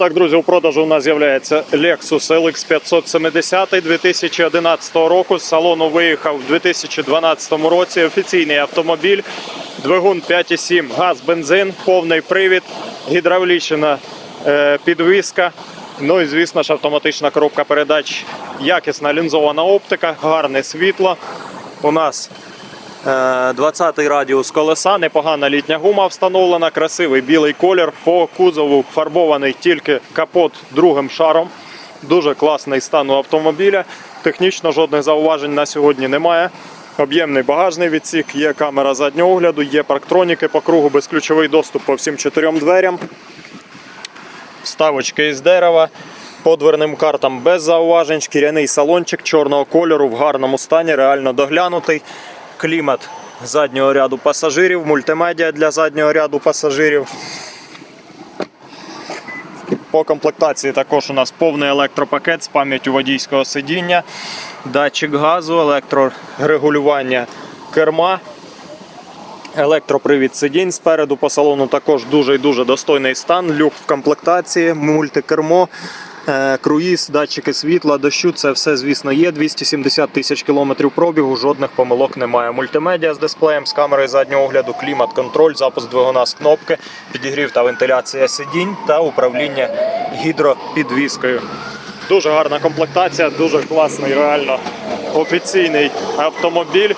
Так, друзі, у продажу у нас з'являється Lexus LX 570 2011 року. З салону виїхав у 2012 році. Офіційний автомобіль, двигун 5,7, газ, бензин, повний привід, гідравлічна е, підвіска. Ну і звісно ж автоматична коробка передач, якісна лінзована оптика, гарне світло. У нас 20-й радіус колеса, непогана літня гума встановлена, красивий білий колір. По кузову фарбований тільки капот другим шаром. Дуже класний стан у автомобіля. Технічно жодних зауважень на сьогодні немає. Об'ємний багажний відсік, є камера заднього огляду, є парктроніки по кругу, безключовий доступ по всім чотирьом дверям. Вставочки із дерева. По дверним картам без зауважень, шкіряний салончик чорного кольору в гарному стані, реально доглянутий. Клімат заднього ряду пасажирів, мультимедіа для заднього ряду пасажирів. По комплектації також у нас повний електропакет з пам'яттю водійського сидіння, датчик газу, електрорегулювання керма, електропривід сидінь спереду по салону також дуже і дуже достойний стан. Люк в комплектації, мультикермо, круїз, датчики світла, дощу. Це все, звісно, є. 270 тисяч кілометрів пробігу, жодних помилок немає. Мультимедіа з дисплеєм, з камерою заднього огляду, клімат, контроль, запуск двигуна з кнопки, підігрів та вентиляція сидінь та управління гідропідвіскою. Дуже гарна комплектація, дуже класний, реально офіційний автомобіль.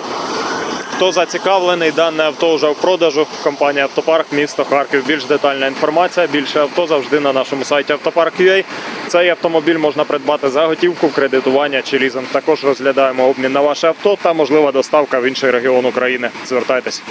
Хто зацікавлений, дане авто вже в продажу. Компанія Автопарк, місто Харків. Більш детальна інформація. Більше авто завжди на нашому сайті автопарк.ua. Цей автомобіль можна придбати за готівку, кредитування чи лізинг. Також розглядаємо обмін на ваше авто та можлива доставка в інший регіон України. Звертайтесь.